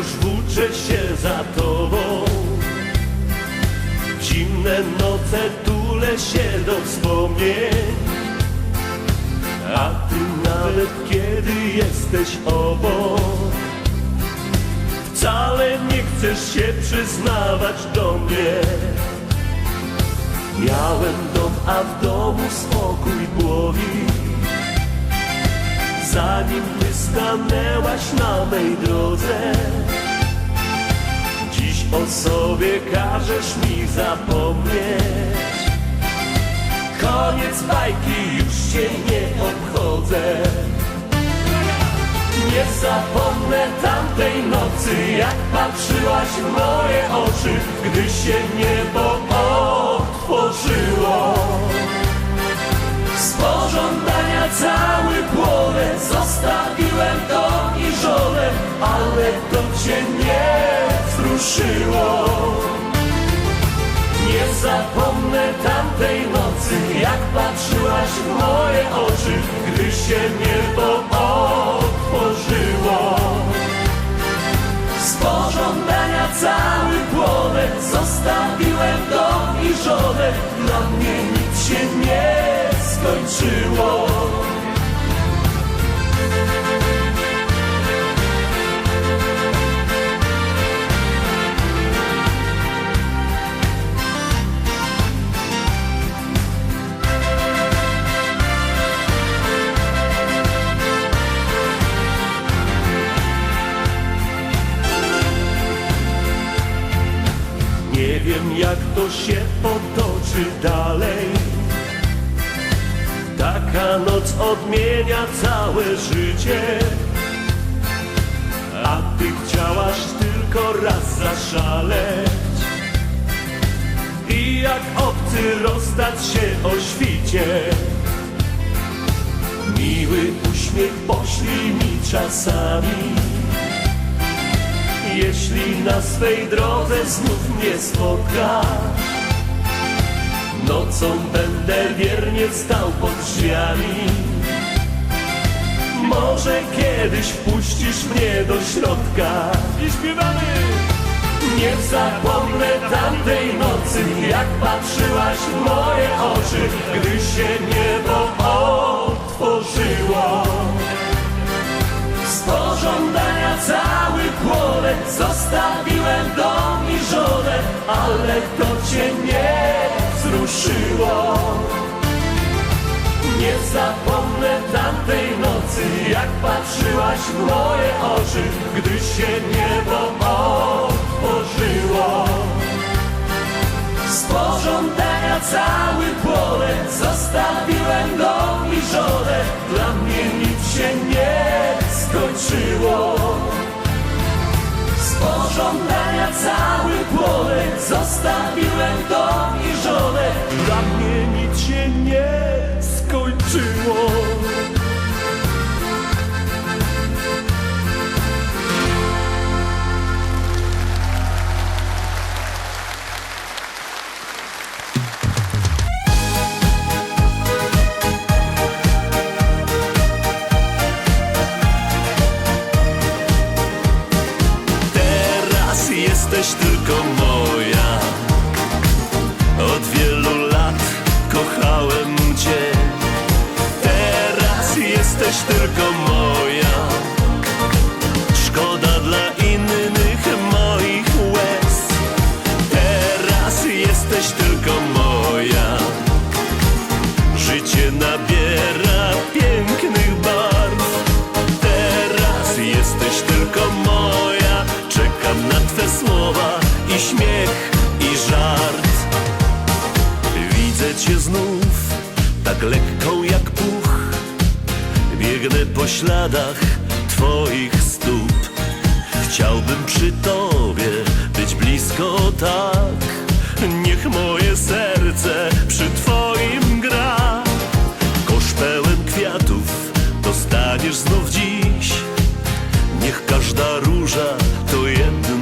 już włóczę się za tobą. Zimne noce tulę się do wspomnień, a ty nawet kiedy jesteś obok, wcale nie chcesz się przyznawać do mnie. Miałem dom, a w domu spokój błogi Zanim ty stanęłaś na mej drodze o sobie każesz mi zapomnieć Koniec bajki, już się nie obchodzę nie zapomnę tamtej nocy, jak patrzyłaś w moje oczy, gdy się niebo otworzyło. Z pożądania cały płonę zostawiłem dom i żonę, ale to cię nie wzruszyło. Nie zapomnę tamtej nocy, jak patrzyłaś w moje oczy, gdy się niebo otworzyło. Z pożądania cały płonek zostawiłem dom i żonę, dla mnie nic się nie skończyło. Jak to się potoczy dalej. Taka noc odmienia całe życie. A ty chciałaś tylko raz zaszaleć. I jak obcy rozstać się o świcie. Miły uśmiech poślij mi czasami jeśli na swej drodze znów mnie spotkasz Nocą będę wiernie stał pod drzwiami. Może kiedyś wpuścisz mnie do środka. I śpiewamy! Nie zapomnę tamtej nocy Jak patrzyłaś w moje oczy Gdy się niebo otworzyło. Z Zostawiłem dom i żonę Ale to cię nie wzruszyło. Nie zapomnę tamtej nocy Jak patrzyłaś w moje oczy Gdy się niebo otworzyło. Z pożądania cały płonek Zostawiłem dom i żonę Dla mnie nic się nie skończyło pożądania cały płonek Zostawiłem dom i żonę Dla mnie nic się nie moja. Szkoda dla innych moich łez. Teraz jesteś tylko moja. Życie nabiera pięknych barw. Teraz jesteś tylko moja. Czekam na Twe słowa i śmiech i żart. Widzę Cię znów tak Biegnę po śladach Twoich stóp. Chciałbym przy Tobie być blisko tak. Niech moje serce przy Twoim gra. Kosz pełen kwiatów dostaniesz znów dziś. Niech każda róża to jedna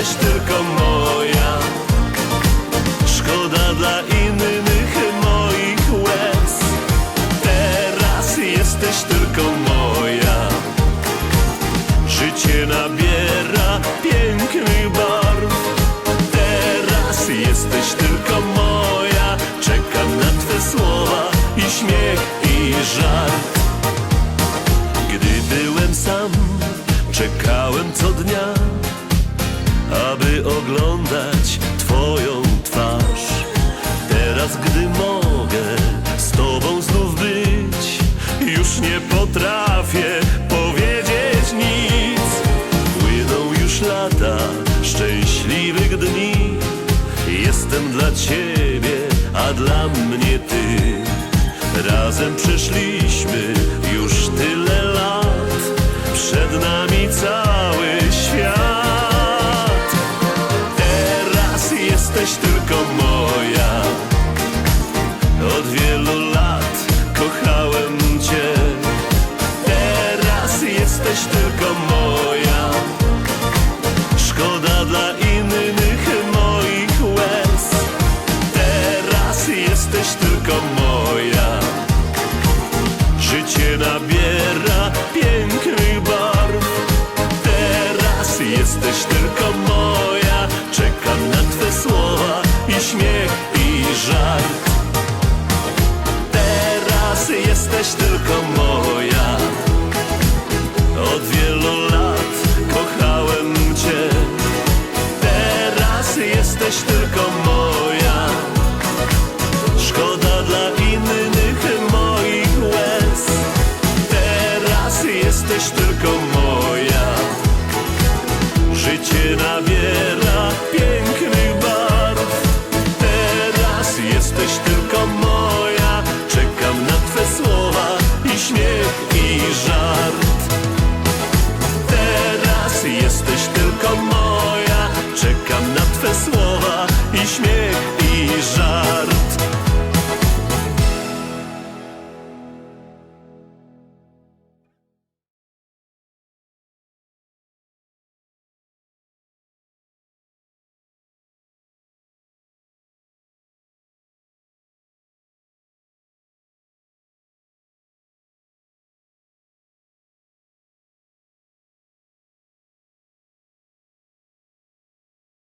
karıştır kamu nie potrafię powiedzieć nic. Płyną już lata szczęśliwych dni. Jestem dla ciebie, a dla mnie ty. Razem przeszliśmy już tyle lat. Przed nami cały świat. Teraz jesteś tylko moja